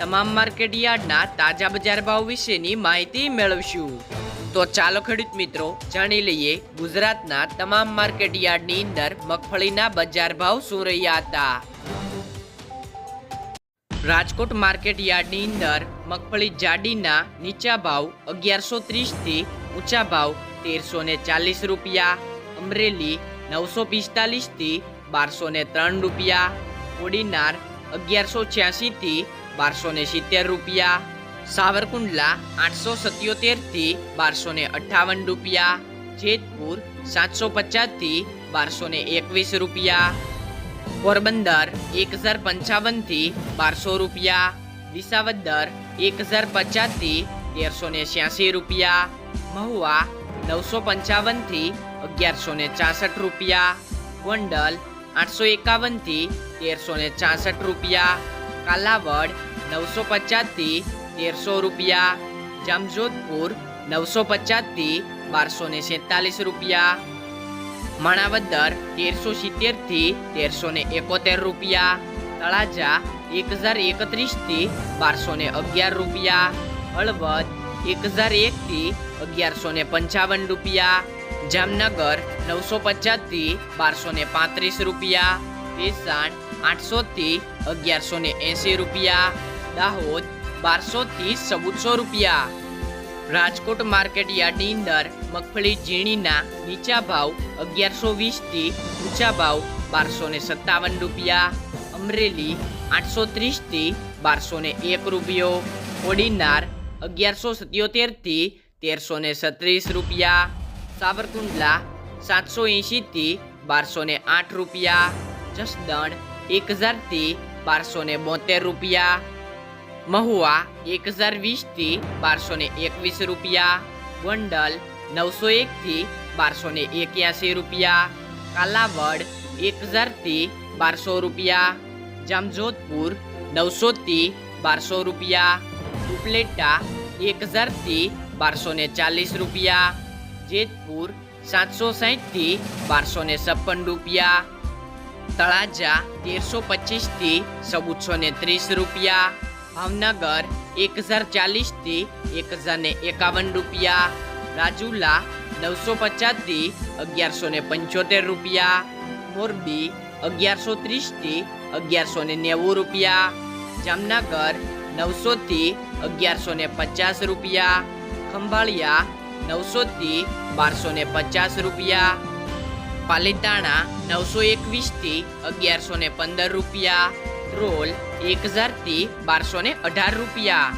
તમામ માર્કેટ યાર્ડના તાજા બજાર ભાવ વિશેની માહિતી મેળવશું. તો ચાલો ખેડૂત મિત્રો, જાણી લઈએ ગુજરાતના તમામ માર્કેટ યાર્ડની અંદર મગફળીના બજાર ભાવ શું રહ્યા હતા. રાજકોટ માર્કેટ યાર્ડની અંદર મગફળી જાડીના નીચા ભાવ અગિયારસો ત્રીસથી ઊંચા ભાવ તેરસો ને ચાલીસ રૂપિયા, અમરેલી નવસો પિસ્તાલીસથી બારસો ને ત્રણ રૂપિયા, કોડીનાર અગિયારસો છ્યાસીથી બારસો ને સિત્તેર રૂપિયા, સાવરકુંડલા આઠસો સત્યોતેરથી બારસો ને અઠ્ઠાવન રૂપિયા, જેતપુર સાતસો પચાસથી બારસો ને એકવીસ રૂપિયા, પોરબંદર એક હજાર પંચાવનથી બારસો રૂપિયા, વિસાવદર એક હજાર પચાસથી તેરસો ને છ્યાસી રૂપિયા, મહુવા નવસો પંચાવનથી અગિયારસો ને ચાસઠ રૂપિયા, ગોંડલ આઠસો એકાવનથી તેરસો ને ચાસઠ રૂપિયા કાલાવડ, નવસો પચાસથી તેરસો રૂપિયા. જામજોધપુર, નવસો પચાસથી બારસો ને સેતાલીસ રૂપિયા. માણાવદર, તેરસો સિત્તેરથી તેરસો ને એકોતેર રૂપિયા. તળાજા, એક હજાર એકત્રીસથી બારસો ને અગિયાર રૂપિયા. હળવદ, એક હજાર એકથી અગિયારસો ને પંચાવન રૂપિયા. જામનગર, નવસો પચાસથી બારસો ને પાંત્રીસ રૂપિયા. ભેસાણ આઠસોથી અગિયારસો ને એંસી રૂપિયા, દાહોદ બારસોથી ચૌદસો રૂપિયા. રાજકોટ માર્કેટ યાર્ડની અંદર મગફળી ઝીણીના નીચા ભાવ અગિયારસો વીસથી ઊંચા ભાવ બારસો ને સત્તાવન રૂપિયા. અમરેલી આઠસો ત્રીસથી બારસો ને એક રૂપિયો. ઓડિનાર અગિયારસો સત્યોતેરથી તેરસો ને છત્રીસ રૂપિયા. સાવરકુંડલા સાતસો એંશીથી બારસો ને આઠ રૂપિયા. જસદણ એક હજારથી બારસો ને બોતેર રૂપિયા. મહુવા એક હજાર વીસથી બારસો ને એકવીસ રૂપિયા. ગોંડલ નવસો એકથી બારસો ને એક્યાસી રૂપિયા. કાલાવડ એક હજારથી બારસો રૂપિયા. જામજોધપુર નવસોથી બારસો રૂપિયા. ઉપલેટા એક હજારથી બારસો ને ચાલીસ રૂપિયા. જેતપુર સાતસો સાહીઠથી બારસો ને છપ્પન રૂપિયા. તળાજા તેરસો પચીસથી ચૌદસો ને ત્રીસ રૂપિયા, ભાવનગર એક હજાર ચાલીસથી એક હજાર ને એકાવન રૂપિયા, રાજુલા નવસો પચાસથી અગિયારસો ને પંચોતેર રૂપિયા, મોરબી અગિયારસો ત્રીસથી અગિયારસો ને નેવું રૂપિયા, જામનગર નવસોથી અગિયારસો ને પચાસ રૂપિયા, ખંભાળિયા નવસોથી બારસો ને પચાસ રૂપિયા પાલીતાણા નવસો એકવીસથી અગિયારસો ને પંદર રૂપિયા. રોલ એક હજારથી બારસો ને અઢાર રૂપિયા.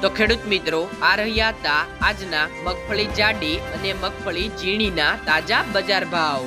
તો ખેડૂત મિત્રો, આ રહ્યા હતા આજના મગફળી જાડી અને મગફળી ઝીણીના તાજા બજાર ભાવ.